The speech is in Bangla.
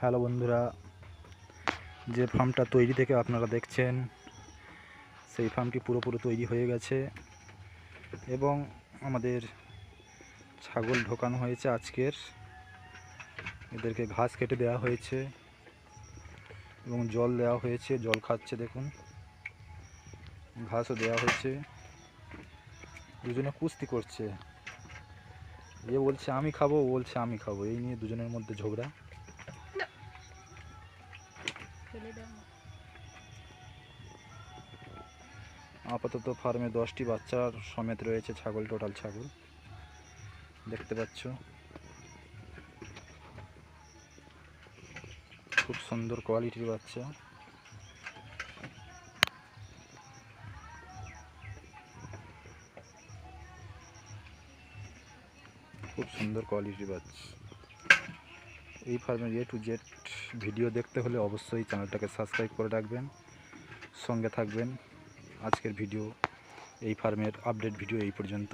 হ্যালো বন্ধুরা, যে ফার্মটা তৈরি থেকে আপনারা দেখছেন, সেই ফার্মটি পুরোপুরি তৈরি হয়ে গেছে এবং আমাদের ছাগল ঢোকানো হয়েছে আজকের। এদেরকে ঘাস কেটে দেওয়া হয়েছে এবং জল দেওয়া হয়েছে, জল খাচ্ছে দেখুন। ঘাসও দেওয়া হয়েছে। দুজনে কুস্তি করছে। এ বলছে, আমি খাব, ও বলছে, আমি খাব। এই নিয়ে দুজনের মধ্যে ঝগড়া। আপাতত ফার্মে দশটি বাচ্চার সমেত রয়েছে ছাগল, টোটাল ছাগল। দেখতে পাচ্ছ। খুব সুন্দর কোয়ালিটির বাচ্চা। খুব সুন্দর কোয়ালিটির বাচ্চা। এই ফার্মের এ টু জেড ভিডিও দেখতে হলে অবশ্যই চ্যানেলটাকে সাবস্ক্রাইব করে রাখবেন। সঙ্গে থাকবেন। আজকের ভিডিও, এই ফার্মের আপডেট ভিডিও এই পর্যন্ত।